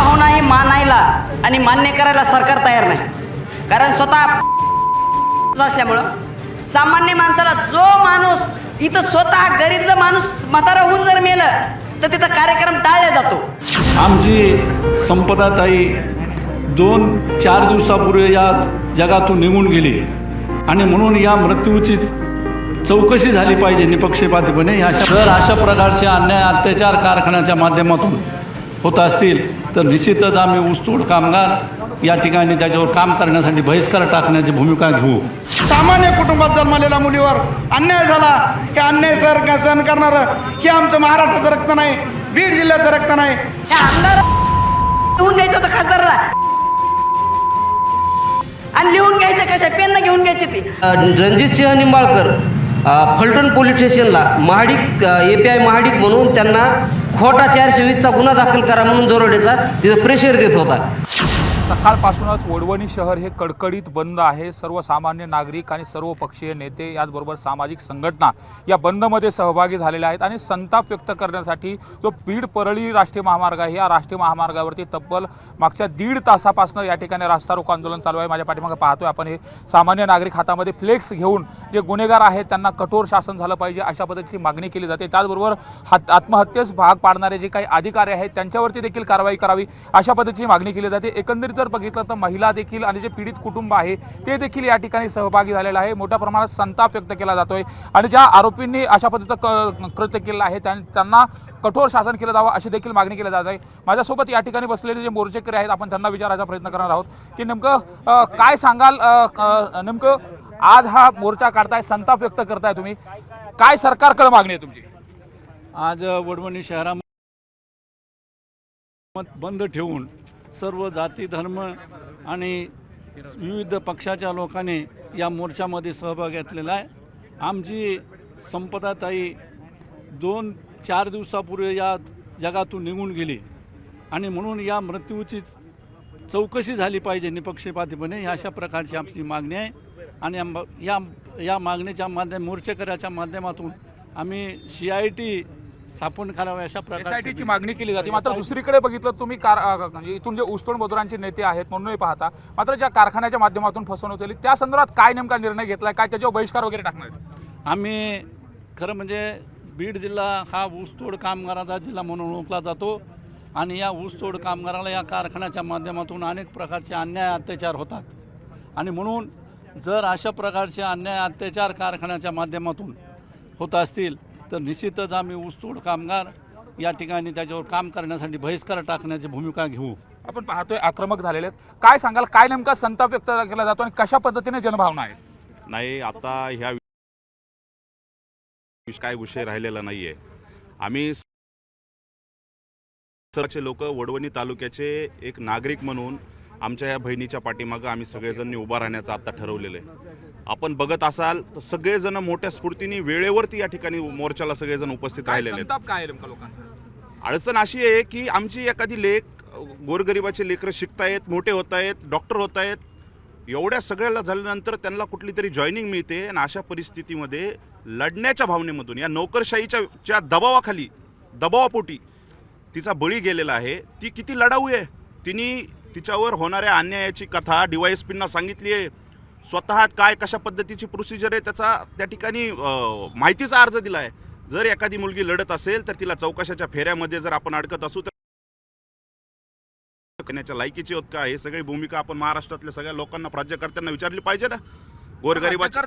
जनभावना ही मानायला आणि मान्य करायला सरकार तयार नाही. कारण स्वतः असल्यामुळं सामान्य माणसाला जो माणूस इथं स्वतः गरीब जर माणूस म्हातारा होऊन जर मेलं तर तिथं कार्यक्रम टाळला जातो. आमची संपदाताई दोन चार दिवसापूर्वी या जगातून निघून गेली. आणि म्हणून या मृत्यूची चौकशी झाली पाहिजे निपक्षपातीपणे. ह्या शहर अशा प्रकारचे अन्याय अत्याचार कारखान्याच्या माध्यमातून. होत असतील तर निश्चितच आम्ही ऊसतोड कामगार या ठिकाणी त्याच्यावर काम करण्यासाठी बहिष्कार टाकण्याची भूमिका घेऊ. सामान्य कुटुंबात जन्मलेल्या मुलीवर अन्याय झाला. हे अन्याय सर सहन करणारं? हे आमचं महाराष्ट्राचं रक्त नाही बीड जिल्ह्याचं रक्त नाही. हे आमदार लिहून द्यायचं होतं खासदारला. आणि लिहून घ्यायचं कशा? पेन घेऊन घ्यायची ती. रणजितसिंह निंबाळकर अ, फलटण पोलीस स्टेशनला Mahadik A P I Mahadik म्हणून त्यांना खोटा चारशे वीसचा गुन्हा दाखल करा म्हणून जोरवडेचा तिथं प्रेशर देत होता. सकाळपासूनच वडवणी शहर हे कडकडीत बंद आहे. सर्वसामान्य नागरिक आणि सर्व पक्षीय नेते याचबरोबर सामाजिक संघटना या बंदमध्ये सहभागी झालेल्या आहेत आणि संताप व्यक्त करण्यासाठी जो बीड परळी राष्ट्रीय महामार्ग आहे या राष्ट्रीय महामार्गावरती तब्बल मागच्या दीड तासापासून या ठिकाणी रास्ता रोको आंदोलन चालू आहे. माझ्या पाठीमागे पाहतोय आपण हे सामान्य नागरिक हातामध्ये फ्लेक्स घेऊन जे गुन्हेगार आहेत त्यांना कठोर शासन झालं पाहिजे अशा पद्धतीची मागणी केली जाते. त्याचबरोबर हात आत्महत्येस भाग पाडणारे जे काही अधिकारी आहेत त्यांच्यावरती देखील कारवाई करावी अशा पद्धतीची मागणी केली जाते. एकंदरीत जर बघितलं तर महिला देखील आणि जे पीडित कुटुंब आहे ते देखील या ठिकाणी सहभागी झालेलं आहे. मोठ्या प्रमाणात संताप व्यक्त केला जातोय. आणि ज्या आरोपींनी अशा पद्धतीचं कृत्य केलं आहे त्यांना कठोर शासन केलं जावं अशी देखील मागणी केली जात आहे. माझ्यासोबत या ठिकाणी बसलेले जे मोर्चेकरी आहेत आपण त्यांना विचारायचा प्रयत्न करणार आहोत की नेमकं काय सांगाल नेमकं आज हा मोर्चा काढताय संताप व्यक्त करताय तुम्ही. काय सरकारकडे मागणी आहे तुमची? आज वडवणी शहरामध्ये बंद ठेवून सर्व जाती धर्म आणि विविध पक्षाच्या लोकांनी या मोर्चामध्ये सहभाग घेतलेला आहे. आमची संपदाताई दोन चार दिवसापूर्वी या जगातून निघून गेली आणि म्हणून या मृत्यूची चौकशी झाली पाहिजे निपक्षपातीपणे ह्या अशा प्रकारची आमची मागणी आहे. आणि या या मागणीच्या माध्यम मोर्चेकऱ्याच्या माध्यमातून आम्ही सी आय टी स्थापन करावे अशा प्रकारची मागणी केली जाते. मात्र दुसरीकडे बघितलं तुम्ही कार म्हणजे इथून जे ऊसतोड मजुरांचे नेते आहेत म्हणूनही पाहता मात्र ज्या कारखान्याच्या माध्यमातून फसवणूक केली त्या संदर्भात काय नेमका निर्णय घेतलाय काय त्याच्यावर बहिष्कार वगैरे टाकणार? आम्ही खरं म्हणजे बीड जिल्हा हा ऊसतोड कामगाराचा जिल्हा म्हणून ओळखला जातो आणि या ऊसतोड कामगाराला या कारखान्याच्या माध्यमातून अनेक प्रकारचे अन्याय अत्याचार होतात. आणि म्हणून जर अशा प्रकारचे अन्याय अत्याचार कारखान्याच्या माध्यमातून होत असतील तर निश्चितच आम्ही ऊसतोड कामगार या ठिकाणी त्याच्यावर काम करण्यासाठी बहिष्कार टाकण्याची भूमिका घेऊ. आपण पाहतोय आक्रमक झालेले आहेत. काय सांगाल काय नेमका संताप व्यक्त केला जातो आणि कशा पद्धतीने जनभावना आहेत नाही आता ह्या काय विषय राहिलेला नाहीये. आम्ही सर्वचे लोक वडवणी तालुक्याचे एक नागरिक म्हणून आमच्या ह्या बहिणीच्या पाठीमागं आम्ही सगळेजण उभा राहण्याचं आता ठरवलेलं आहे. आपण बघत असाल तर सगळेजण मोठ्या स्फूर्तीने वेळेवरती या ठिकाणी मोर्चाला सगळेजण उपस्थित राहिलेले आहेत. संताप काय आहे नेमका लोकांचा? अडचण अशी आहे की आमची एखादी लेख गोरगरिबाचे लेकरं शिकतायत मोठे होत आहेत डॉक्टर होत आहेत एवढ्या सगळ्याला झाल्यानंतर त्यांना कुठली तरी जॉईनिंग मिळते आणि अशा परिस्थितीमध्ये लढण्याच्या भावनेमधून या नोकरशाहीच्या च्या दबावाखाली दबावापोटी तिचा बळी गेलेला आहे. ती किती लढाऊ आहे? तिने तिच्यावर होणाऱ्या अन्यायाची कथा डी वाय एस पींना सांगितली आहे. स्वतः काय कशा पद्धतीची प्रोसिजर आहे त्याचा त्या ठिकाणी माहितीचा अर्ज दिला आहे जर एखादी मुलगी लढत असेल तर तिला चौकशाच्या फेऱ्यामध्ये जर आपण अडकत असू तर करण्याच्या लायकीची होत का? हे सगळी भूमिका आपण महाराष्ट्रातल्या सगळ्या लोकांना राज्यकर्त्यांना विचारली पाहिजे ना. गोरगरिबाची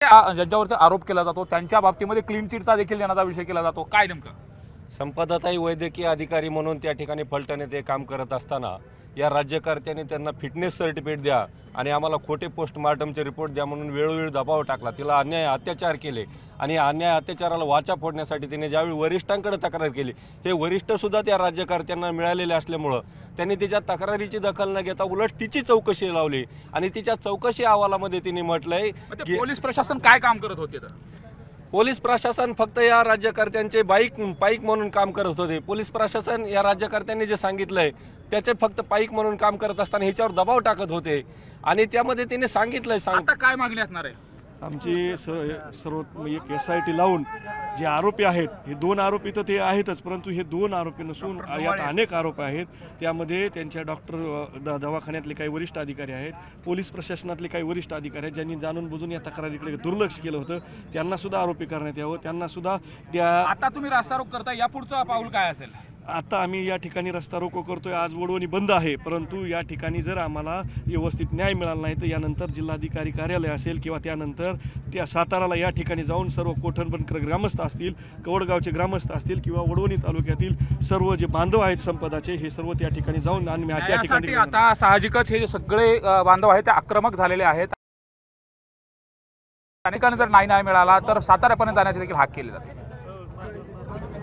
आ- ज्यांच्यावरती आरोप केला जातो त्यांच्या बाबतीमध्ये क्लीन चिटचा देखील देण्याचा विषय केला जातो. काय नेमकं? संपदाताई वैद्यकीय अधिकारी म्हणून त्या ठिकाणी फलटण येथे काम करत असताना या राज्यकर्त्यांनी त्यांना फिटनेस सर्टिफिकेट द्या आणि आम्हाला खोटे पोस्टमार्टमचे रिपोर्ट द्या म्हणून वेळोवेळी दबाव टाकला. तिला अन्याय अत्याचार केले आणि अन्याय अत्याचाराला वाचा फोडण्यासाठी तिने ज्यावेळी वरिष्ठांकडे तक्रार केली हे वरिष्ठसुद्धा त्या राज्यकर्त्यांना मिळालेले असल्यामुळं त्यांनी तिच्या तक्रारीची दखल न घेता उलट तिची चौकशी लावली आणि तिच्या चौकशी अहवालामध्ये तिने म्हटलंय ते की पोलीस प्रशासन काय काम करत होते तर? पोलीस प्रशासन फक्त या राज्यकर्त्यांचे बाईक पाईक म्हणून काम करत होते. पोलीस प्रशासन या राज्यकर्त्यांनी जे सांगितलंय त्याचे फक्त पाईक म्हणून काम करत असताना ह्याच्यावर दबाव टाकत होते. आणि त्यामध्ये तिने सांगितलंय सांग आता काय मागणी असणार आहे? आमचे स सर्व एक एस आय टी लावून जे आरोपी आहेत हे दोन आरोपी तर ते आहेतच परंतु हे दोन आरोपी नसून यात अनेक आरोप आहेत. त्यामध्ये त्यांच्या डॉक्टर द दवाखान्यातले काही वरिष्ठ अधिकारी आहेत पोलीस प्रशासनातले काही वरिष्ठ अधिकारी आहेत ज्यांनी जाणून बुजून या तक्रारीकडे दुर्लक्ष केलं होतं. त्यांना सुद्धा आरोपी करण्यात यावं. त्यांना सुद्धा त्या आता तुम्ही रास्ता रोक करता या पुढचं पाऊल काय असेल? आता आम्ही या ठिकाणी रस्ता रोको करतोय आज वडवणी बंद आहे परंतु या ठिकाणी जर आम्हाला व्यवस्थित न्याय मिळाला नाही तर यानंतर जिल्हाधिकारी कार्यालय असेल किंवा त्यानंतर त्या साताराला या ठिकाणी जाऊन सर्व कोठणबनकर ग्रामस्थ असतील कवडगावचे ग्रामस्थ असतील किंवा वडवणी तालुक्यातील सर्व जे बांधव आहेत संपदाचे हे सर्व त्या ठिकाणी जाऊन आणि त्या ठिकाणी आता साहजिकच हे जे सगळे बांधव आहेत ते आक्रमक झालेले आहेत. अनेकांनी जर नाही न्याय मिळाला तर साताऱ्यापर्यंत जाण्याचे देखील हाक केले जाते.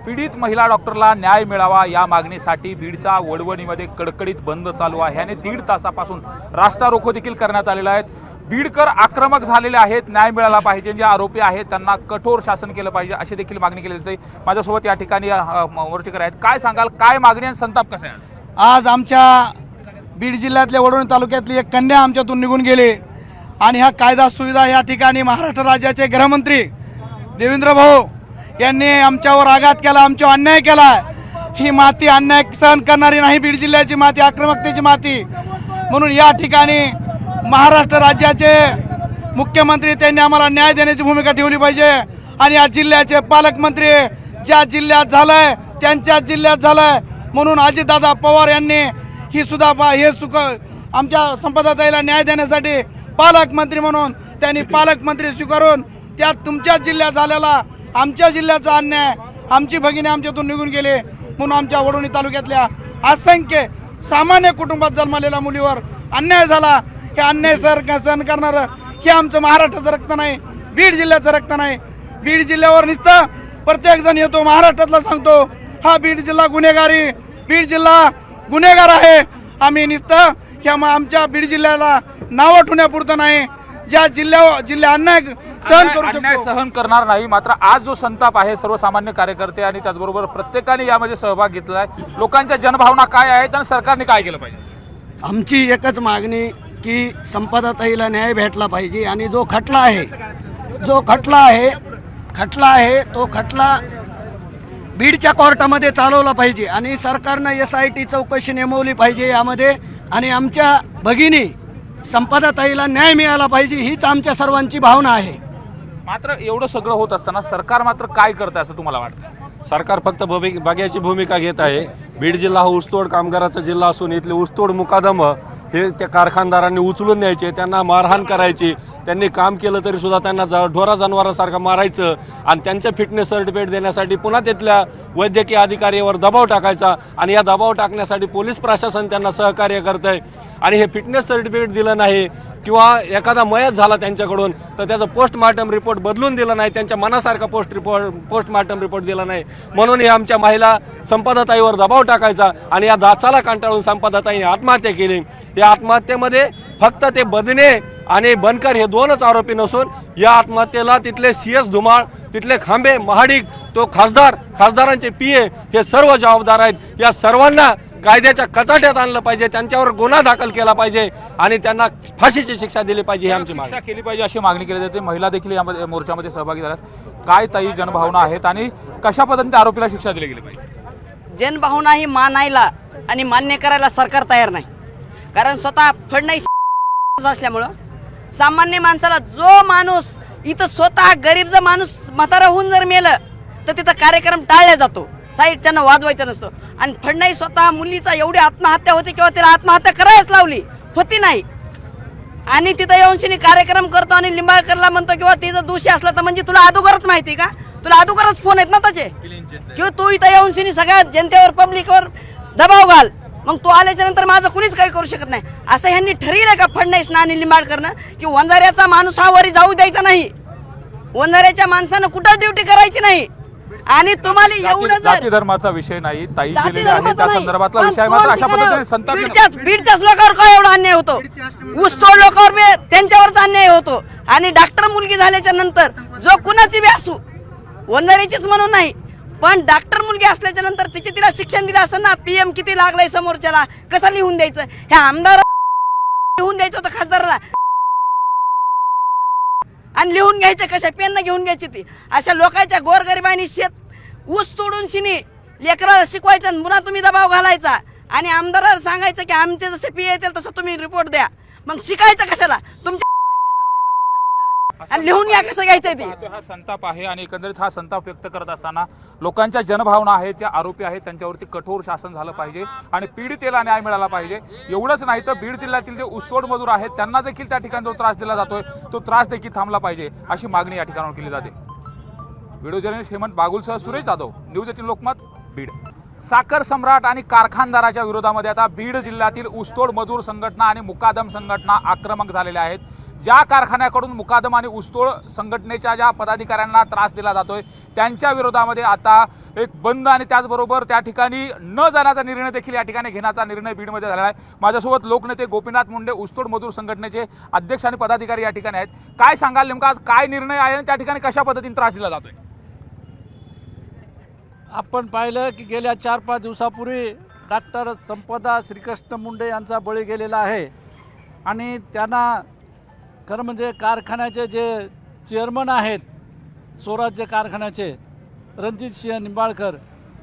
पीडित महिला डॉक्टरला न्याय मिळावा या मागणीसाठी बीडच्या वडवणीमध्ये कडकडीत बंद चालू आहे आणि दीड तासापासून रास्ता रोखो देखील करण्यात आलेला आहे. बीडकर आक्रमक झालेले आहेत न्याय मिळाला पाहिजे. जे आरोपी आहेत त्यांना कठोर शासन केलं पाहिजे अशी देखील मागणी केली जाते. माझ्यासोबत या ठिकाणी मोर्चेकर आहेत. काय सांगाल? काय मागणी आणि संताप कसा आहे? आज? आज आमच्या बीड जिल्ह्यातल्या वडवणी तालुक्यातली एक कन्या आमच्यातून निघून गेली आणि ह्या कायदा सुविधा या ठिकाणी महाराष्ट्र राज्याचे गृहमंत्री देवेंद्र भाऊ यांनी आमच्यावर आघात केला आमच्यावर अन्याय केला ही माती अन्याय सहन करणारी नाही बीड जिल्ह्याची माती आक्रमकतेची माती. म्हणून या ठिकाणी महाराष्ट्र राज्याचे मुख्यमंत्री त्यांनी आम्हाला न्याय देण्याची भूमिका ठेवली पाहिजे. आणि या जिल्ह्याचे पालकमंत्री ज्या जिल्ह्यात झालंय त्यांच्या जिल्ह्यात झालंय. म्हणून अजितदादा पवार यांनी ही सुद्धा बा- हे सुख आमच्या संपदाताईला न्याय देण्यासाठी पालकमंत्री म्हणून त्यांनी पालकमंत्री स्वीकारून त्या तुमच्या जिल्ह्यात झालेला आमच्या जिल्ह्याचा अन्याय आमची भगिनी आमच्यातून निघून गेले. म्हणून आमच्या वडोणी तालुक्यातल्या असंख्य सामान्य कुटुंबात जन्मलेल्या मुलीवर अन्याय झाला. हे अन्याय सर सहन करणारं हे आमचं महाराष्ट्राचं रक्त नाही. बीड जिल्ह्याचं रक्त नाही. बीड जिल्ह्यावर नुसतं प्रत्येक जण येतो महाराष्ट्रातला सांगतो हा बीड जिल्हा गुन्हेगारी. बीड जिल्हा गुन्हेगार आहे. आम्ही नुसतं ह्या म- आमच्या बीड जिल्ह्याला नावं ठेवण्यापुरतं नाही. ज्या जिल्ह्या जिल्हा अन्याय सहन करू अन्याय शकतो सहन करणार नाही. मात्र आज जो संताप आहे सर्वसामान्य कार्यकर्ते आणि त्याचबरोबर प्रत्येकाने यामध्ये सहभाग घेतला आहे लोकांच्या जनभावना काय आहेत आणि सरकारने काय केलं पाहिजे? आमची एकच मागणी की संपदाताईला न्याय भेटला पाहिजे आणि जो खटला आहे जो खटला आहे खटला आहे तो खटला बीडच्या कोर्टामध्ये चालवला पाहिजे आणि सरकारनं एस आय टी चौकशी नेमवली पाहिजे यामध्ये. आणि आमच्या भगिनी संपदाताईला न्याय मिळाला पाहिजे हीच आमच्या सर्वांची भावना आहे. मात्र एवढं सगळं होत असताना सरकार मात्र काय करतं असं तुम्हाला वाटतं सरकार फक्त भूमि बघ्याची भूमिका घेत आहे. बीड जिल्हा हा ऊसतोड कामगाराचा जिल्हा असून इथले ऊसतोड मुकादम हे त्या कारखानदारांनी उचलून न्यायचे त्यांना मारहाण करायची त्यांनी काम केलं तरी सुद्धा त्यांना ज ढोरा जनावरासारखं मारायचं आणि त्यांचं फिटनेस सर्टिफिकेट देण्यासाठी पुन्हा तिथल्या वैद्यकीय अधिकारीवर दबाव टाकायचा आणि या दबाव टाकण्यासाठी पोलीस प्रशासन त्यांना सहकार्य करतंय. आहे आणि हे फिटनेस सर्टिफिकेट दिलं नाही किंवा एखादा मयत झाला त्यांच्याकडून तर त्याचा पोस्टमार्टम रिपोर्ट बदलून दिला नाही त्यांच्या मनासारखा पोस्ट रिपोर्ट पोस्टमार्टम रिपोर्ट दिला नाही. म्हणून हे आमच्या महिला संपदाताईवर दबाव टाकायचा आणि या दाचाला कंटाळून संपदाताईने आत्महत्या केली. या आत्महत्येमध्ये फक्त ते बदने आणि बनकर हे दोनच आरोपी नसून या आत्महत्येला तिथले सी एस धुमाळ तिथले खांबे महाडिक तो खासदार खासदारांचे पी ए हे सर्व जबाबदार आहेत. या सर्वांना कायद्याच्या कचाट्यात आणलं पाहिजे त्यांच्यावर गुन्हा दाखल केला पाहिजे आणि त्यांना फाशीची शिक्षा दिली पाहिजे ही आमची मागणी. केली पाहिजे अशी मागणी केली जाते. महिला देखील यामध्ये मोर्चामध्ये सहभागी झाल्यात. काय ताई जनभावना आहेत आणि कशा पद्धतीने आरोपीला शिक्षा दिली गेली पाहिजे? जनभावना ही मानायला आणि मान्य करायला सरकार तयार नाही. कारण स्वतः फडणवीस असल्यामुळं सामान्य माणसाला जो माणूस इथं स्वतः गरीब जर माणूस म्हातारा होऊन जर मेलं तर तिथं कार्यक्रम टाळला जातो. साईडच्यानं वाजवायचं नसतो. आणि फडणवीस स्वतः मुलीचा एवढी आत्महत्या होती किंवा तिला आत्महत्या करायच लावली होती नाही. आणि तिथं येऊन शिनी कार्यक्रम करतो आणि लिंबाळकरला म्हणतो किंवा तिचं दोषी असला तर म्हणजे तुला अगोदरच माहिती का? तुला अगोदरच फोन आहेत ना त्याचे? किंवा तू इथं येऊन शिनी सगळ्या जनतेवर पब्लिकवर दबाव घाल. मग तू आल्याच्यानंतर माझं कुणीच काही करू शकत नाही. असं ह्यांनी ठरविलं का फडणवीस ना आणि लिंबाळकरनं की वंजाऱ्याचा माणूस हा वरी जाऊ द्यायचा नाही? वंजाऱ्याच्या माणसानं कुठं ड्युटी करायची नाही? आणि तुम्हाला एवढं जाती- धर्माचा विषय नाही ताई आहे त्या. संदर्भातला विषय मात्र अशा पद्धतीने बीडच्याच बीडच्याच लोकांवर काय एवढा अन्याय होतो? ऊसतोड लोकांवर त्यांच्यावरच अन्याय होतो. आणि डॉक्टर मुलगी झाल्याच्यानंतर जो कुणाची बी असू वंजारीचीच म्हणून नाही. पण डॉक्टर मुलगी असल्याच्या नंतर तिचे तिला शिक्षण दिलं असतं ना पीएम किती लागलंय समोरच्याला कसं लिहून द्यायचं? ह्या आमदार लिहून द्यायचं होतं खासदाराला. आणि लिहून घ्यायचं कशा? पेननं घेऊन घ्यायची ती. अशा लोकांच्या गोरगरिबांनी शेत ऊस तोडून शिनी लेकराला शिकवायचं आणि पुन्हा तुम्ही दबाव घालायचा. आणि आमदाराला सांगायचं की आमचे जसे पी येतील तसं तुम्ही रिपोर्ट द्या. मग शिकायचं कशाला? तुमच्या आणि लिहून घ्या कसं घ्यायचंय ते? हा संताप आहे आणि एकंदरीत हा संताप व्यक्त करत असताना लोकांच्या जनभावना आहेत ज्या आरोपी आहेत त्यांच्यावरती कठोर शासन झालं पाहिजे आणि पीडितेला न्याय मिळाला पाहिजे. एवढंच नाही तर बीड जिल्ह्यातील जे ऊसतोड मजूर आहेत त्यांना देखील त्या ठिकाणी जो त्रास दिला जातोय तो त्रास देखील थांबला पाहिजे अशी मागणी या ठिकाणावर केली जाते. व्हिडिओ जर्नलिस्ट हेमंत बागुलसह सुरेश जाधव न्यूज एटीन लोकमत बीड. साखर सम्राट आणि कारखानदाराच्या विरोधामध्ये आता बीड जिल्ह्यातील ऊसतोड मजूर संघटना आणि मुकादम संघटना आक्रमक झालेल्या आहेत. ज्या कारखान्याकडून मुकादम आणि ऊसतोड संघटनेच्या ज्या पदाधिकाऱ्यांना त्रास दिला जातोय त्यांच्या विरोधामध्ये आता एक बंद आणि त्याचबरोबर त्या ठिकाणी न जाण्याचा निर्णय देखील या ठिकाणी घेण्याचा निर्णय बीडमध्ये झालेला आहे. माझ्यासोबत लोकनेते गोपीनाथ मुंडे ऊसतोड मजूर संघटनेचे अध्यक्ष आणि पदाधिकारी या ठिकाणी आहेत. काय सांगाल नेमका आज? काय निर्णय आहे आणि त्या ठिकाणी कशा पद्धतीने त्रास दिला जातोय? आपण पाहिलं की गेल्या चार पाच दिवसापूर्वी डॉक्टर संपदा श्रीकृष्ण मुंडे यांचा बळी गेलेला आहे. आणि त्यांना खरं म्हणजे कारखान्याचे जे चेअरमन आहेत स्वराज्य कारखान्याचे रणजित सिंह निंबाळकर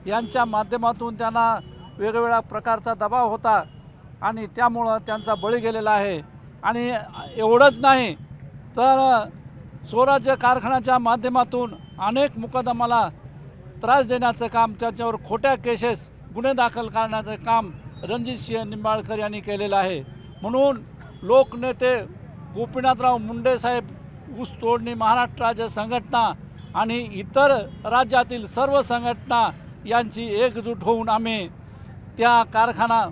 यांच्या माध्यमातून त्यांना वेगवेगळ्या प्रकारचा दबाव होता आणि त्यामुळं त्यांचा बळी गेलेला आहे. आणि एवढंच नाही तर स्वराज्य कारखान्याच्या माध्यमातून अनेक मुकदमाला त्रास देण्याचं काम त्याच्यावर खोट्या केसेस गुन्हे दाखल करण्याचं काम रणजित सिंह निंबाळकर यांनी केलेलं आहे. म्हणून लोकनेते गोपीनाथराव मुंडे साहेब ऊस तोडणी महाराष्ट्र राज्य संघटना आणि इतर राज्यातील सर्व संघटना यांची एकजूट होऊन आम्ही त्या कारखाना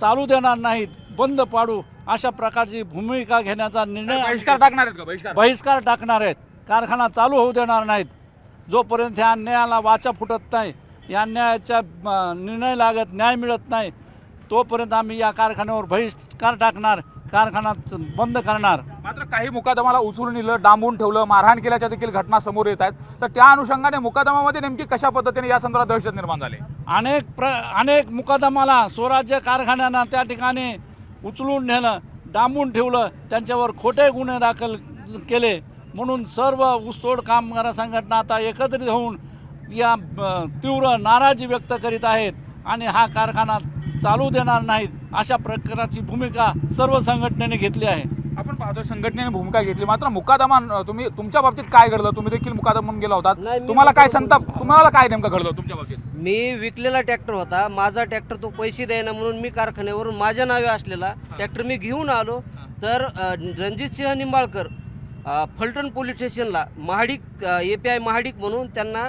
चालू देणार नाहीत बंद पाडू अशा प्रकारची भूमिका घेण्याचा निर्णय बहिष्कार टाकणार आहेत बहिष्कार. टाकणार आहेत. कारखाना चालू होऊ देणार नाहीत. जोपर्यंत ह्या अन्यायाला वाचा फुटत नाही या अन्यायाच्या निर्णय लागत न्याय मिळत नाही तोपर्यंत आम्ही या कारखान्यावर बहिष्कार टाकणार. कारखाना बंद करणार. मात्र काही मुकादमाला उचलून नेलं डांबून ठेवलं मारहाण केल्याच्या देखील घटना समोर येत आहेत. तर त्या अनुषंगाने मुकादमामध्ये नेमकी कशा पद्धतीने या संदर्भात दहशत निर्माण झाली? अनेक प्र अनेक मुकादमाला स्वराज्य कारखान्यांना त्या ठिकाणी उचलून नेलं डांबून ठेवलं त्यांच्यावर खोटे गुन्हे दाखल केले म्हणून सर्व ऊसतोड कामगार संघटना आता एकत्रित होऊन या तीव्र नाराजी व्यक्त करीत आहेत आणि हा कारखाना चालू देणार नाहीत अशा प्रकारची भूमिका सर्व संघटनेने घेतली आहे. आपण पाहतो संघटनेने भूमिका घेतली. मात्र मुकादमा तुम्ही तुमच्या बाबतीत काय घडलं? तुम्ही देखील मुकादम म्हणून गेला होता तुम्हाला काय संताप तुम्हाला काय नेमकं घडलं तुमच्या बाबतीत? मी विकलेला ट्रॅक्टर होता. माझा ट्रॅक्टर तो पैसे द्यायना म्हणून मी कारखान्यावरून माझ्या नावे असलेला ट्रॅक्टर मी घेऊन आलो. तर अ, रणजितसिंह निंबाळकर फलटण पोलीस स्टेशनला Mahadik A P I Mahadik म्हणून त्यांना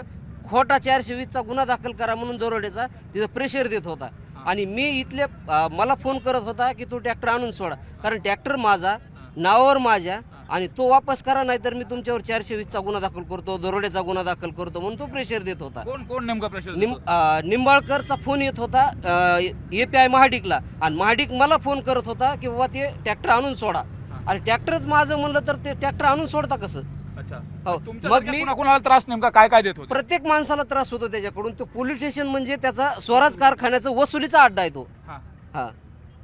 खोटा चारशे वीसचा गुन्हा दाखल करा म्हणून दरोडेचा तिथं प्रेशर देत होता. आणि मी इथले मला फोन करत होता की तो ट्रॅक्टर आणून सोडा. कारण ट्रॅक्टर माझा नावावर माझ्या आणि तो वापस करा नाहीतर मी तुमच्यावर चारशे वीसचा गुन्हा दाखल करतो दरोडेचा गुन्हा दाखल करतो म्हणून तो प्रेशर देत होता. कोण कोण नेमका प्रश्न निम अ, निंबाळकरचा फोन येत होता ए पी आय महाडिकला. आणि महाडिक मला फोन करत होता की बाबा ते ट्रॅक्टर आणून सोडा. आणि ट्रॅक्टरच माझं म्हणलं तर ते ट्रॅक्टर आणून सोडता कसं? हो. तुमच्या मग मी कुणाला त्रास नेमका काय काय देत होते? प्रत्येक माणसाला त्रास होतो त्याच्याकडून. तो पोलीस स्टेशन म्हणजे त्याचा स्वराज कारखान्याचा वसुलीचा अड्डा आहे तो. हा. हा.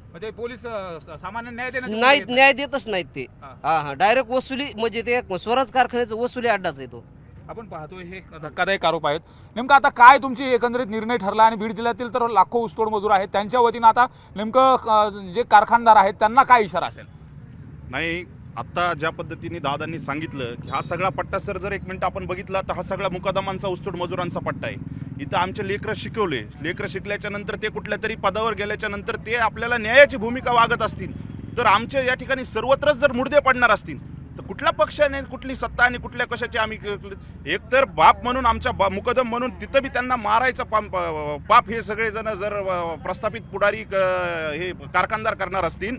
म्हणजे पोलीस अं, स- सामान्य न्याय देण्याचे नाही न्याय देतच नाहीत ते. हा. हा हा. डायरेक्ट वसुली म्हणजे ते स्वराज कारखान्याचा वसुली अड्डाच आहे तो. आपण पाहतोय हे धक्कादायक आरोप आहेत. नेमकं आता काय तुमची एकंदरीत निर्णय ठरला आणि बीड जिल्ह्यातील तर लाखो ऊसतोड मजूर आहेत. त्यांच्या वतीनं आता नेमकं अं, जे कारखानदार आहेत त्यांना काय इशारा असेल? नाही आत्ता ज्या पद्धतीने दादांनी सांगितलं की हा सगळा पट्टा सर जर एक मिनटं आपण बघितला तर हा सगळा मुकादमांचा उस्तोड मजुरांचा पट्टा आहे. इथं आमचे लेकरं शिकवले. लेकरं शिकल्याच्या नंतर ते कुठल्या तरी पदावर गेल्याच्यानंतर ते आपल्याला न्यायाची भूमिका वागत असतील. तर आमच्या या ठिकाणी सर्वत्रच जर मुर्दे पडणार असतील तर कुठल्या पक्षाने कुठली सत्ता आणि कुठल्या कशाची आम्ही एकतर बाप म्हणून आमच्या बा मुकदम म्हणून तिथं बी त्यांना मारायचा पाप बाप हे सगळेजण जर प्रस्थापित पुढारी क- हे कारखानदार करणार असतील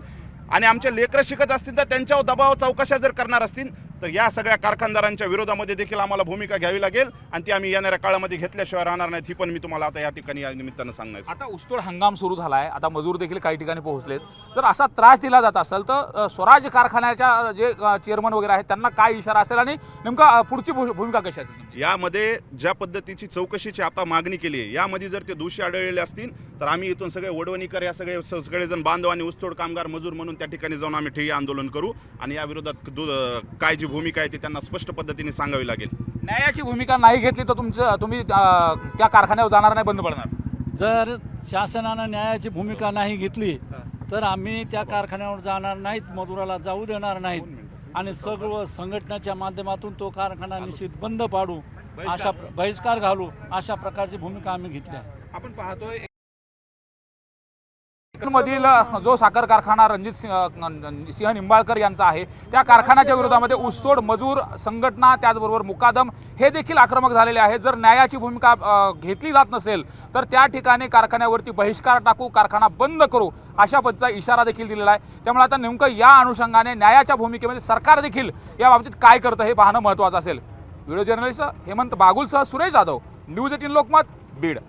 आणि आमचे लेकरं शिकत असतील तर त्यांच्यावर दबाव चौकशा जर करणार असतील तर या सगळ्या कारखानदारांच्या विरोधामध्ये देखील आम्हाला भूमिका घ्यावी लागेल आणि ती आम्ही येणाऱ्या काळामध्ये घेतल्याशिवाय राहणार नाही ही पण मी तुम्हाला आता या ठिकाणी या निमित्तानं सांगणार. आता ऊसतोड हंगाम सुरू झाला आहे आता मजूर देखील काही ठिकाणी पोहोचलेत तर असा त्रास दिला जात असेल तर स्वराज कारखान्याच्या जे चेअरमन वगैरे आहेत त्यांना काय इशारा असेल आणि नेमका पुढची भूमिका कशी असेल? यामध्ये ज्या पद्धतीची चौकशीची आता मागणी केली आहे यामध्ये जर ते दोषी आढळलेले असतील तर आम्ही इथून सगळे वडवणीकर या सगळे सगळेजण बांधव आणि ऊसतोड कामगार मजूर म्हणून त्या ठिकाणी जाऊन आम्ही ठिय्या आंदोलन करू आणि या विरोधात काय जी भूमिका आहे ती त्यांना स्पष्ट पद्धतीने सांगावी लागेल. न्यायाची भूमिका नाही घेतली तर तुमचं तुम्ही त्या कारखान्यावर जाणार नाही बंद पडणार. जर शासनानं न्यायाची भूमिका नाही घेतली तर आम्ही त्या कारखान्यावर जाणार नाहीत मजुराला जाऊ देणार नाहीत. आणि सर्व संघटनेच्या माध्यमातून तो कारखाना निश्चित बंद पाडू अशा बहिष्कार घालू अशा प्रकारची भूमिका आम्ही घेतली आहे. आपण पाहतोय मधील जो साखर कारखाना रणजित सिंह सिंह निंबाळकर यांचा आहे त्या कारखान्याच्या विरोधामध्ये ऊसतोड मजूर संघटना त्याचबरोबर मुकादम हे देखील आक्रमक झालेले आहे. जर न्यायाची भूमिका घेतली जात नसेल तर त्या ठिकाणी कारखान्यावरती बहिष्कार टाकू कारखाना बंद करू अशा पद्धतीचा इशारा देखील दिलेला आहे. त्यामुळे आता नेमकं या अनुषंगाने न्यायाच्या भूमिकेमध्ये सरकार देखील या बाबतीत काय करतं हे पाहणं महत्त्वाचं असेल. व्हिडिओ जर्नलिस्ट हेमंत बागुलसह सुरेश जाधव न्यूज एटीन लोकमत बीड.